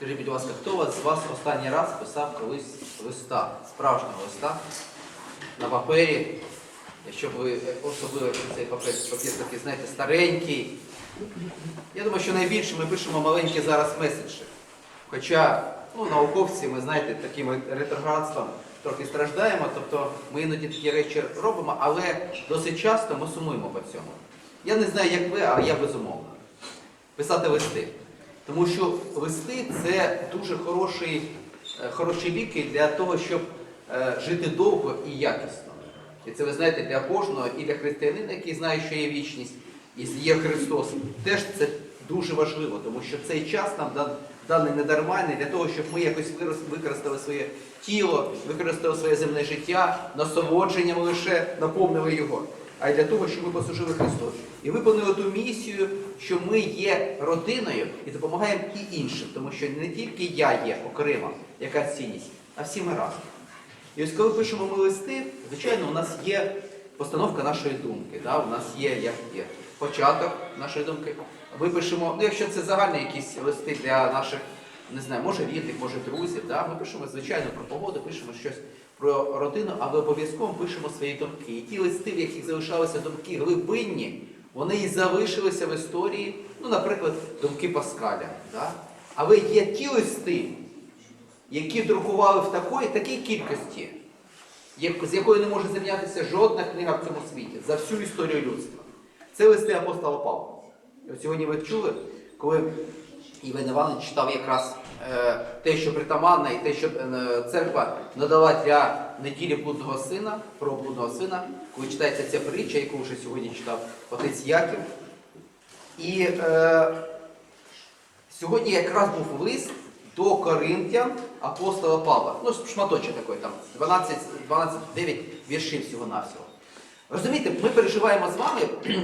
Скажіть, будь ласка, хто з вас останній раз писав колись листа, справжнього листа на папері, якщо ви особливо цей папір, папір такий, знаєте, старенький. Я думаю, що найбільше ми пишемо маленькі зараз меседжі. Хоча ну, науковці, ми знаєте, таким ретроградством трохи страждаємо, тобто ми іноді такі речі робимо, але досить часто ми сумуємо по цьому. Я не знаю, як ви, а я безумовно. Писати листи. Тому що листи це дуже хороші, е, хороші ліки для того, щоб е, жити довго і якісно. І це ви знаєте для кожного і для християнина, який знає, що є вічність, і є Христос. Теж це дуже важливо, тому що цей час нам дан- даний недармальний для того, щоб ми якось використали своє тіло, використали своє земне життя, насолодженням лише наповнили його. А й для того, щоб ми послужили Христу і виконали ту місію, що ми є родиною і допомагаємо і іншим, тому що не тільки я є окрема, яка цінність, а всі ми разом. І ось коли пишемо ми листи, звичайно, у нас є постановка нашої думки. Да? У нас є, як є початок нашої думки. Ми пишемо, ну якщо це загальні якісь листи для наших, не знаю, може рідних, може друзів, да? ми пишемо, звичайно, про погоду, пишемо щось про родину, але обов'язково пишемо свої думки. І ті листи, в яких залишалися думки глибинні, вони і залишилися в історії, ну, наприклад, думки Паскаля. Да? Але є ті листи, які друкували в такої, такій кількості, з якою не може зрівнятися жодна книга в цьому світі за всю історію людства. Це листи апостола Павла. Сьогодні ви чули, коли Іван Іванович читав якраз е, те, що притаманне, і те, що е, церква надала для неділі блудного сина, про блудного сина, коли читається ця притча, яку вже сьогодні читав отець Яків. І е, Сьогодні якраз був лист до Коринтян апостола Павла. Ну, шматочок такий там, 12, 12 9 віршів всього-навсього. Розумієте, ми переживаємо з вами,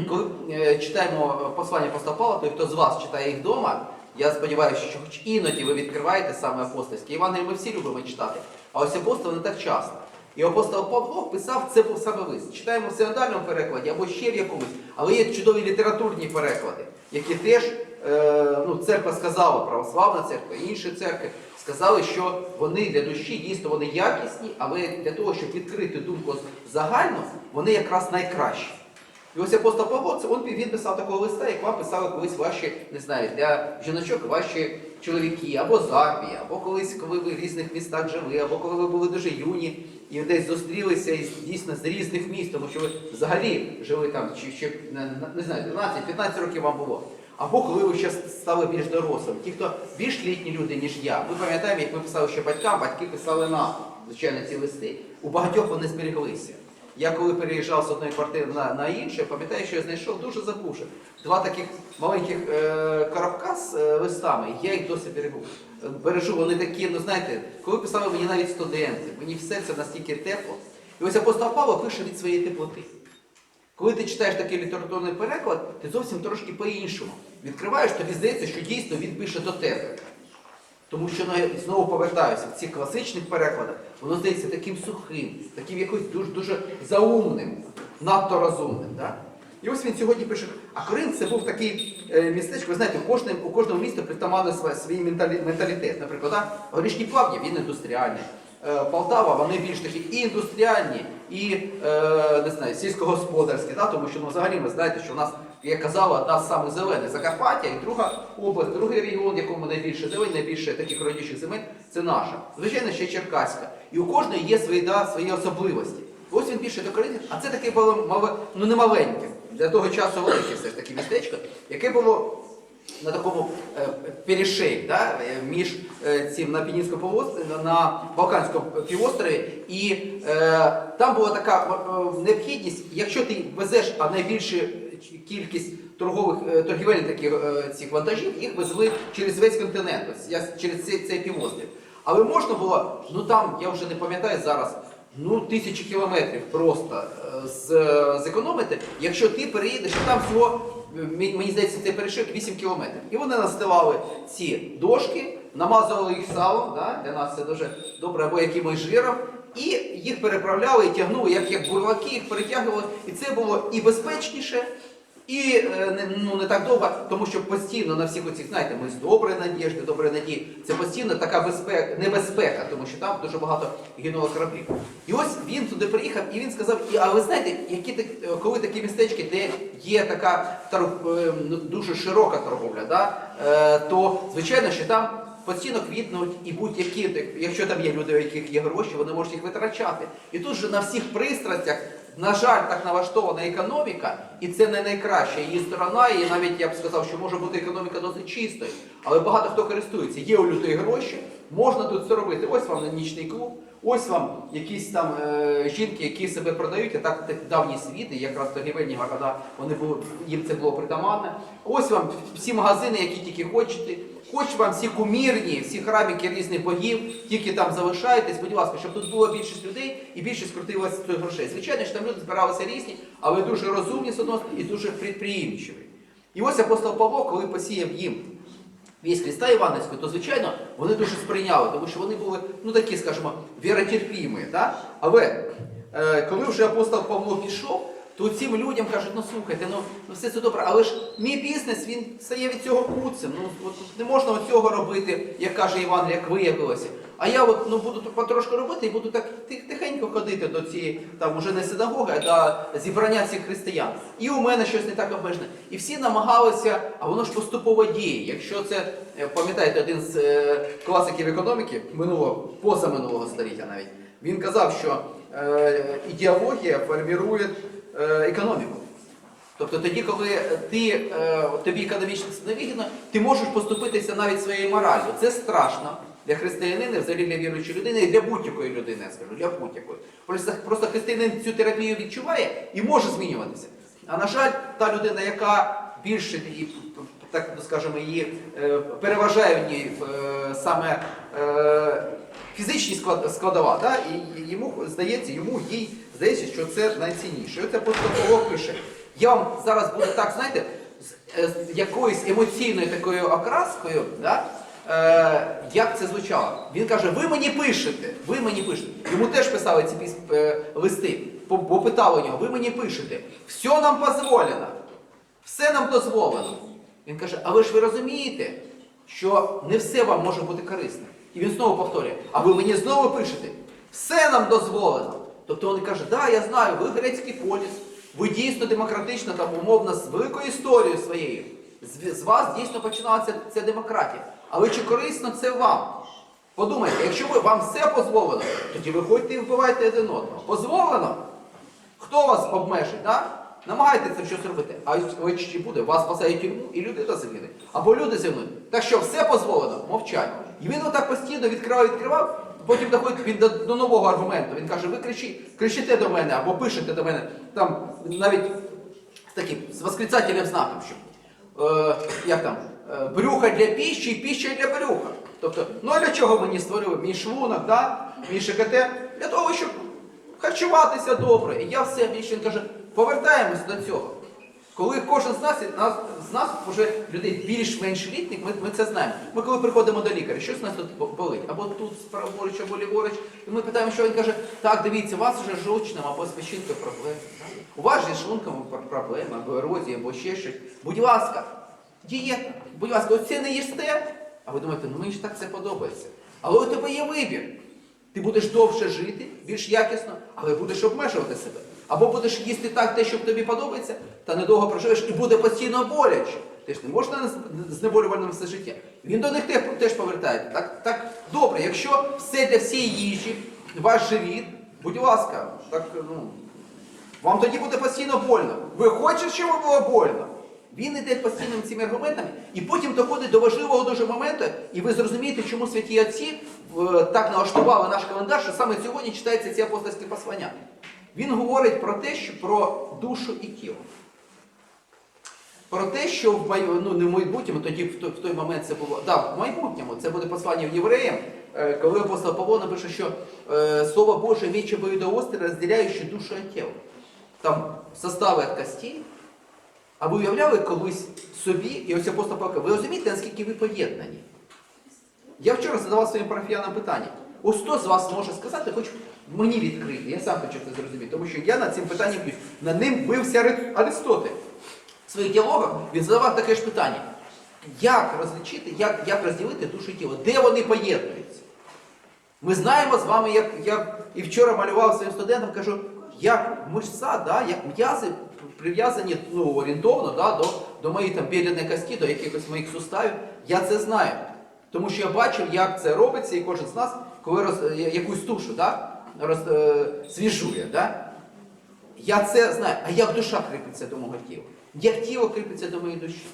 коли е, читаємо послання апостола Павла, той, хто з вас читає їх вдома, я сподіваюся, що хоч іноді ви відкриваєте саме апостольські. Євангелії ми всі любимо читати, а ось апостоли не так часто. І апостол Павло писав це був саме лист. Читаємо в синодальному перекладі або ще в якомусь, але є чудові літературні переклади, які теж е, ну, церква сказала, православна церква і інші церкви сказали, що вони для душі дійсно вони якісні, але для того, щоб відкрити думку загально, вони якраз найкращі. І ось апостол Павло, це він, писав такого листа, як вам писали колись ваші, не знаю, для жіночок ваші чоловіки, або з армії, або колись, коли ви в різних містах жили, або коли ви були дуже юні і десь зустрілися із, дійсно з різних міст, тому що ви взагалі жили там, чи ще не, знаю, 12-15 років вам було. Або коли ви ще стали більш дорослими. Ті, хто більш літні люди, ніж я. Ми пам'ятаємо, як ми писали ще батькам, батьки писали нам, звичайно, ці листи. У багатьох вони зберіглися. Я коли переїжджав з одної квартири на, на іншу, пам'ятаю, що я знайшов дуже забувши. Два таких маленьких е, коробка з е, листами, я їх досі берегу. Бережу, вони такі, ну знаєте, коли писали мені навіть студенти, мені все це настільки тепло. І ось апостол Павло пише від своєї теплоти. Коли ти читаєш такий літературний переклад, ти зовсім трошки по-іншому. Відкриваєш, тобі здається, що дійсно він пише до тебе. Тому що ну, знову повертаюся в цих класичних перекладах, воно здається таким сухим, таким якось дуже, дуже заумним, надто розумним. Да? І ось він сьогодні пише, а Коринт це був такий е, містечко, ви знаєте, у кожному, у кожному місту притаманний свій, менталітет. Наприклад, да? горішні плавні, він індустріальний. Е, Полтава, вони більш такі і індустріальні, і е, не знаю, сільськогосподарські, да? тому що ну, взагалі ви знаєте, що у нас, я казала, одна з самих зелених Закарпаття, і друга область, другий регіон, в якому найбільше зелень, найбільше таких родючих земель, це наша. Звичайно, ще Черкаська. І у кожної є свої, да, свої особливості. Ось він до Коринтів, а це таке було мало, ну не маленьке, для того часу велике все ж таки містечко, яке було на такому е, перешейк, да, е, між е, цим на Пінінському полуострові, на, Балканському півострові, і е, там була така е, необхідність, якщо ти везеш, а найбільша кількість торгових е, торгівельних таких е, цих вантажів, їх везли через весь континент, ось через цей, цей півострів. Але можна було, ну там, я вже не пам'ятаю зараз, ну тисячі кілометрів просто е, з, зекономити, якщо ти переїдеш, там всього, мені здається, цей перешик 8 кілометрів. І вони настилали ці дошки, намазували їх салом, да? для нас це дуже добре, або якимось жиром, і їх переправляли і тягнули, як, як бурлаки, їх перетягували. І це було і безпечніше, І е, ну, не так довго, тому що постійно на всіх оцих, знаєте, ми з доброї надіжди, доброї надії, це постійно така безпека, небезпека, тому що там дуже багато гинуло кораблів. І ось він туди приїхав і він сказав, і, а ви знаєте, які так- е, коли такі містечки, де є така торг- е, ну, дуже широка торговля, да, е, то звичайно, що там постійно квітнуть і будь-які, якщо там є люди, у яких є гроші, вони можуть їх витрачати. І тут же на всіх пристрастях, на жаль, так налаштована економіка, і це не найкраща її сторона, і навіть я б сказав, що може бути економіка досить чистою, але багато хто користується. Є у людей гроші, можна тут це робити. Ось вам нічний клуб, ось вам якісь там е, жінки, які себе продають, а так давні світи, якраз торгівельні города, вони були, їм це було притаманне. Ось вам всі магазини, які тільки хочете. Хоч вам всі кумірні, всі храміки різних богів, тільки там залишайтесь, будь ласка, щоб тут було більшість людей і більшість крутилося грошей. Звичайно, що там люди збиралися різні, але дуже розумні з одного і дуже підприємчиві. І ось апостол Павло, коли посіяв їм Христа Іванівського, то звичайно вони дуже сприйняли, тому що вони були, ну такі, скажімо, віротерпімі. Да? Але е, коли вже апостол Павло пішов, то цим людям кажуть, ну слухайте, ну, ну все це добре, але ж мій бізнес він стає від цього куцем. Ну от не можна цього робити, як каже Іван, як виявилося. А я от ну буду потрошку робити і буду так тих- тихенько ходити до цієї там уже не синагоги, а до зібрання цих християн. І у мене щось не так обмежене. І всі намагалися, а воно ж поступово діє. Якщо це е, пам'ятаєте, один з е, класиків економіки минулого, позаминулого століття навіть, він казав, що е, ідеологія формірує е, економіку. Тобто тоді, коли ти, е, тобі економічно невигідно, ти можеш поступитися навіть своєю мораллю. Це страшно для християнина, взагалі для віруючої людини і для будь-якої людини, я скажу, для будь-якої. Просто, просто християнин цю терапію відчуває і може змінюватися. А на жаль, та людина, яка більше і, так скажемо, її переважає в ній е, саме е, фізичні склад- складова, да? і йому здається, йому їй здається, що це найцінніше. І Оце просто пише. Я вам зараз буду так, знаєте, з, е, якоюсь емоційною такою окраскою, да? Е, як це звучало. Він каже, ви мені пишете, ви мені пишете. Йому теж писали ці піс- е, листи, бо, у нього, ви мені пишете, все нам дозволено, все нам дозволено. Він каже, а ви ж ви розумієте, що не все вам може бути корисним. І він знову повторює, а ви мені знову пишете, все нам дозволено. Тобто він каже, да, я знаю, ви грецький поліс, ви дійсно демократично, там умовно, з великою історією своєю. З вас дійсно починалася ця демократія. Але чи корисно це вам? Подумайте, якщо ви, вам все дозволено, тоді виходьте і вбивайте один одного. Позволено? Хто вас обмежить? Да? Намагайтеся щось робити. А чи буде, вас спасає тюрму і людина загине. Або люди зимнуть. Так що все дозволено, мовчать. І він отак постійно відкривав, відкривав, потім доходить він до, до нового аргументу. Він каже, ви кричі, кричите до мене або пишете до мене, там навіть таким з восклицательним знаком, що е, як там, брюха для піщі і піща для брюха. Тобто, ну а для чого мені створили мій шлунок, да? мій ШКТ? Для того, щоб харчуватися добре. І я все більше він каже, повертаємось до цього. Коли кожен з нас, нас з нас вже людей більш-менш літніх, ми, ми це знаємо. Ми коли приходимо до лікаря, щось нас тут болить, або тут праворуч, або ліворуч, і ми питаємо, що він каже, так, дивіться, у вас вже жовчним або з печінкою проблеми. У вас же з шлунком пр- проблеми, або ерозія, або ще щось. Будь ласка, дієта, будь ласка, оце не їсте. А ви думаєте, ну мені ж так це подобається. Але у тебе є вибір. Ти будеш довше жити, більш якісно, але будеш обмежувати себе. Або будеш їсти так те, що тобі подобається, та недовго проживеш і буде постійно боляче. Ти ж не можеш на знеболювальному все життя. Він до них теж повертається. Так, так добре, якщо все для всієї їжі, ваш живіт, будь ласка, так ну, вам тоді буде постійно больно. Ви хочете, щоб було больно? Він іде постійними цими аргументами, і потім доходить до важливого дуже моменту, і ви зрозумієте, чому святі отці е, так налаштували наш календар, що саме сьогодні читається ці апостольські послання. Він говорить про те, що про душу і тіло. Про те, що в май... ну, не в майбутньому, тоді в той, момент це було. Да, в майбутньому це буде послання в євреям, е, коли апостол Павло напише, що е, Слово Боже мече до остро, розділяючи душу і тіло. Там состави від костей. А ви уявляли колись собі, і ось апостол Павло, ви розумієте, наскільки ви поєднані? Я вчора задавав своїм парафіянам питання. Ось хто з вас може сказати, хоч мені відкрити, я сам хочу це зрозуміти, тому що я над цим питанням б'юсь. Над ним бився Ари- Аристотель. В своїх діалогах він задавав таке ж питання. Як розлічити, як, як розділити душу і тіло? Де вони поєднуються? Ми знаємо з вами, як я і вчора малював своїм студентам, кажу, як мишця, да, як м'язи прив'язані ну, орієнтовно да, до, до моєї там бідної кості, до якихось моїх суставів, я це знаю. Тому що я бачив, як це робиться, і кожен з нас, коли роз, якусь тушу да, роз, е, свіжує. Да? Я це знаю. А як душа кріпиться до мого тіла? Як тіло кріпиться до моєї душі?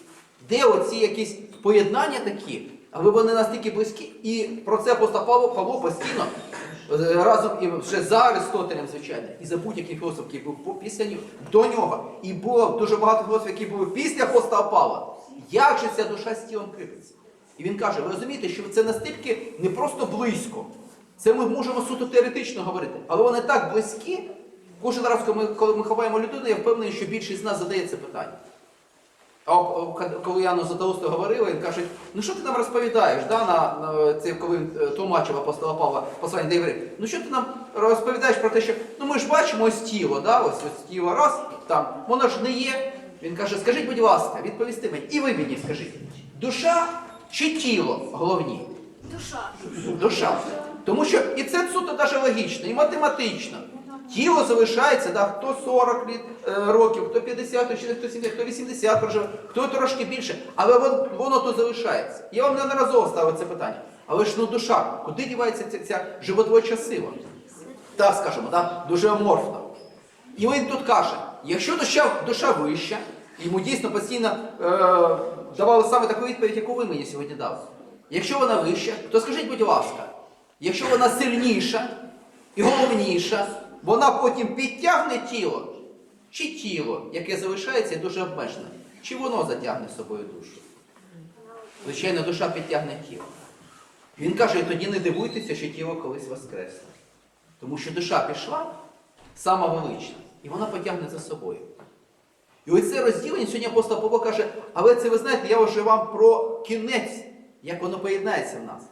Де оці якісь поєднання такі, але вони настільки близькі, і про це апостол Павло, Павло постійно е, разом і вже за Аристотелем, звичайно, і за будь-який філософ, який був після нього, до нього. І було дуже багато філософів, які були після апостола Павла. Як же ця душа з тілом кріпиться? І він каже: ви розумієте, що це настільки не просто близько. Це ми можемо суто теоретично говорити, але вони так близькі. Кожен раз, коли ми ховаємо людину, я впевнений, що більшість з нас задає це питання. А коли Яну Златоусту говорила, він каже, ну що ти нам розповідаєш, да, на, на це, коли він е, тлумачив апостола Павла послання до євреїв, ну що ти нам розповідаєш про те, що ну ми ж бачимо ось тіло, да, ось, ось тіло раз, там, воно ж не є. Він каже, скажіть, будь ласка, відповісти мені, і ви мені скажіть, душа чи тіло головні? Душа. Душа. Тому що і це суто навіть логічно, і математично. Тіло залишається, да, хто 40 літ, е, років, хто 50, хто 60, хто 70, хто 80 проживе, хто трошки більше. Але вон- воно тут залишається. Я вам неодноразово ставив це питання. Але ж ну душа, куди дівається ця, ця животворча сила? Так, скажімо, да, дуже аморфна. І він тут каже, якщо душа, душа вища, йому дійсно постійно е, давали саме таку відповідь, яку ви мені сьогодні дали. Якщо вона вища, то скажіть, будь ласка, якщо вона сильніша і головніша, вона потім підтягне тіло, чи тіло, яке залишається дуже обмежене, чи воно затягне з собою душу? Звичайно, душа підтягне тіло. Він каже, тоді не дивуйтеся, що тіло колись воскресне. Тому що душа пішла сама велична, і вона потягне за собою. І ось це розділення сьогодні апостол Павло каже, але це ви знаєте, я вже вам про кінець, як воно поєднається в нас.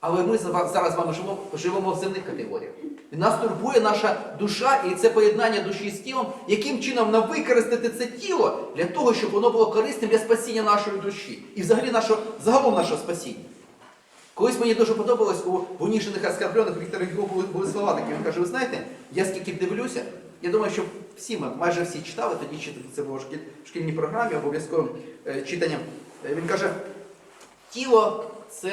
Але ми зараз з вами живемо, живемо в земних категоріях. І нас турбує наша душа і це поєднання душі з тілом, яким чином нам використати це тіло для того, щоб воно було корисним для спасіння нашої душі і взагалі нашого, загалом нашого спасіння. Колись мені дуже подобалось у в уніжених оскорблених Віктора Гюго були, слова такі. Він каже, ви знаєте, я скільки дивлюся, я думаю, що всі ми, майже всі читали, тоді читати це було в шкільній програмі, обов'язковим е, читанням. Е, Він каже, тіло це.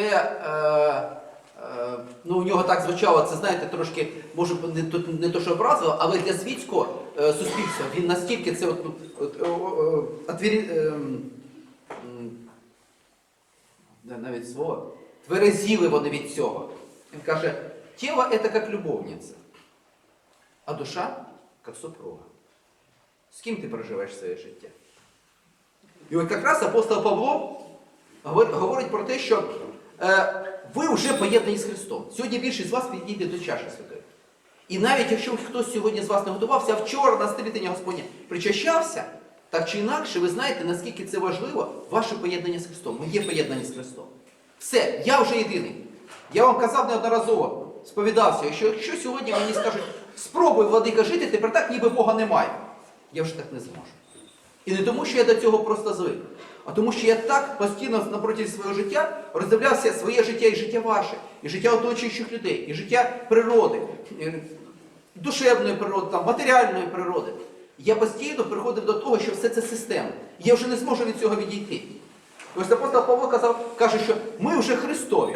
Е, е, ну, у нього так звучало, це знаєте, трошки, може не, то- не то, що образило, але для світського е, суспільства він настільки це от, от, о, о, о, отвірі- ем, м, да, навіть слово, тверезіли вони від цього. Він каже, тіло це як любовниця, а душа як супруга. З ким ти проживаєш своє життя? І от якраз апостол Павло говорить про те, що е, ви вже поєднані з Христом. Сьогодні більшість з вас підійде до чаші святої. І навіть якщо хтось сьогодні з вас не готувався, а вчора на стрітення Господня причащався, так чи інакше, ви знаєте, наскільки це важливо, ваше поєднання з Христом, моє поєднання з Христом. Все, я вже єдиний. Я вам казав неодноразово, сповідався, що якщо сьогодні мені скажуть, спробуй, владика, жити, тепер так, ніби Бога немає. Я вже так не зможу. І не тому, що я до цього просто звик, а тому, що я так постійно на свого життя роздивлявся своє життя і життя ваше, і життя оточуючих людей, і життя природи, душевної природи, там, матеріальної природи. Я постійно приходив до того, що все це система. Я вже не зможу від цього відійти. Ось апостол Павло казав, каже, що ми вже Христові.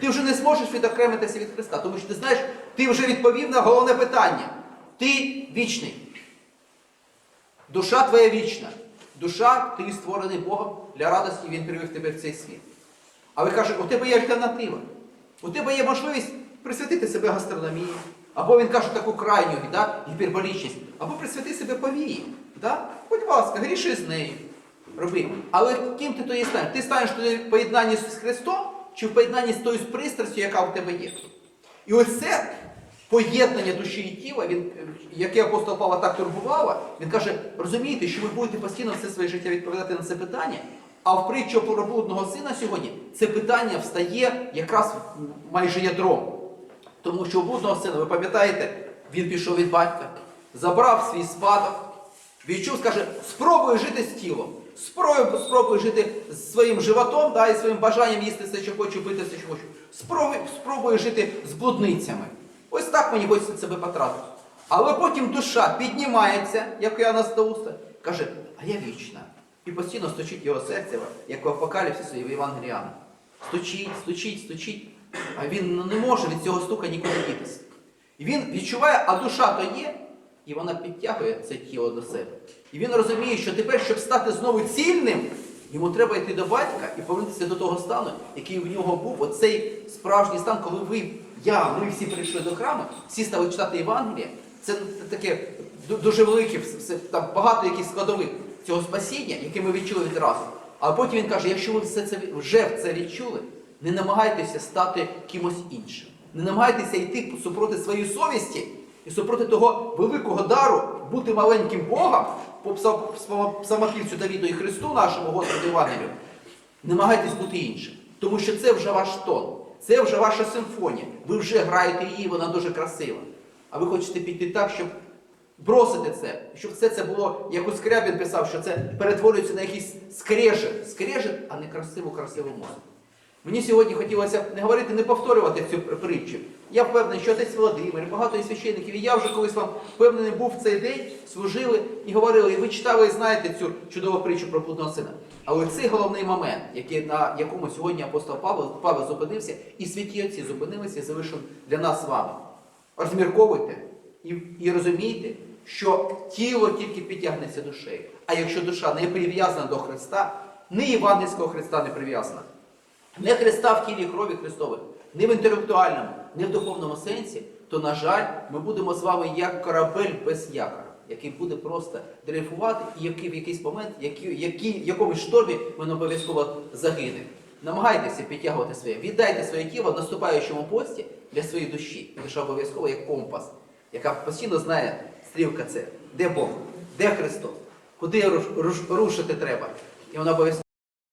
Ти вже не зможеш відокремитися від Христа, тому що ти знаєш, ти вже відповів на головне питання. Ти вічний. Душа твоя вічна. Душа, ти створений Богом для радості, Він привів тебе в цей світ. Але каже, у тебе є альтернатива. У тебе є можливість присвятити себе гастрономії. Або він каже таку крайню да, гіперболічність, або присвяти себе повії. Да? Будь ласка, гріши з нею. Роби. Але ким ти тоді станеш? Ти станеш тоді в поєднанні з Христом чи в поєднанні з тою пристрастю, яка у тебе є? І ось це поєднання душі і тіла, він, яке апостол Павла так турбувало, він каже, розумієте, що ви будете постійно все своє життя відповідати на це питання, а в притчу про блудного сина сьогодні це питання встає якраз майже ядром. Тому що у блудного сина, ви пам'ятаєте, він пішов від батька, забрав свій спадок, відчув, скаже, спробуй жити з тілом, Спробуй, спробуй жити своїм животом, да, і своїм бажанням їсти все, що хочу, пити все, що хочу. Спробуй, спробуй жити з блудницями. Так мені хочеться себе потратити. Але потім душа піднімається, як Іоанна Стауста, каже, а я вічна. І постійно стучить його серце, як в апокаліпсисі в Євангеліана. Стучить, стучить, стучить. А він не може від цього стука нікуди дітися. І він відчуває, а душа то є, і вона підтягує це тіло до себе. І він розуміє, що тепер, щоб стати знову цільним, йому треба йти до батька і повернутися до того стану, який в нього був, оцей справжній стан, коли ви, я, ми всі прийшли до храму, всі стали читати Євангеліє. Це таке дуже велике, там багато якихось складових цього спасіння, яке ми відчули відразу. А потім він каже, якщо ви все це вже це відчули, не намагайтеся стати кимось іншим. Не намагайтеся йти супроти своєї совісті і супроти того великого дару бути маленьким Богом по пса- пса- псалмопівцю Давіду і Христу нашому Господу Євангелію. Намагайтесь бути іншим. Тому що це вже ваш тон, це вже ваша симфонія. Ви вже граєте її, вона дуже красива. А ви хочете піти так, щоб бросити це, щоб все це було, як у Скрябін писав, що це перетворюється на якийсь скрежет, скрежет, а не красиву, красиву музику. Мені сьогодні хотілося не говорити, не повторювати цю притчу. Я впевнений, що отець Володимир, і багато і священників, і я вже колись вам впевнений був в цей день, служили і говорили, і ви читали і знаєте цю чудову притчу про блудного сина. Але цей головний момент, який, на якому сьогодні апостол Павло, Павло зупинився, і святі отці зупинилися і залишив для нас з вами. Розмірковуйте і, і розумійте, що тіло тільки підтягнеться душею. А якщо душа не прив'язана до Христа, ні Івангельського Христа не прив'язана. Не Христа в тілі крові Христових, не в інтелектуальному, не в духовному сенсі, то, на жаль, ми будемо з вами як корабель без якора, який буде просто дрейфувати, і який в якийсь момент, який, який, якомусь штормі він обов'язково загине. Намагайтеся підтягувати своє, віддайте своє тіло в наступаючому пості для своєї душі. що обов'язково як компас, яка постійно знає стрілка це, де Бог, де Христос, куди руш- руш- рушити треба. І вона обов'язково.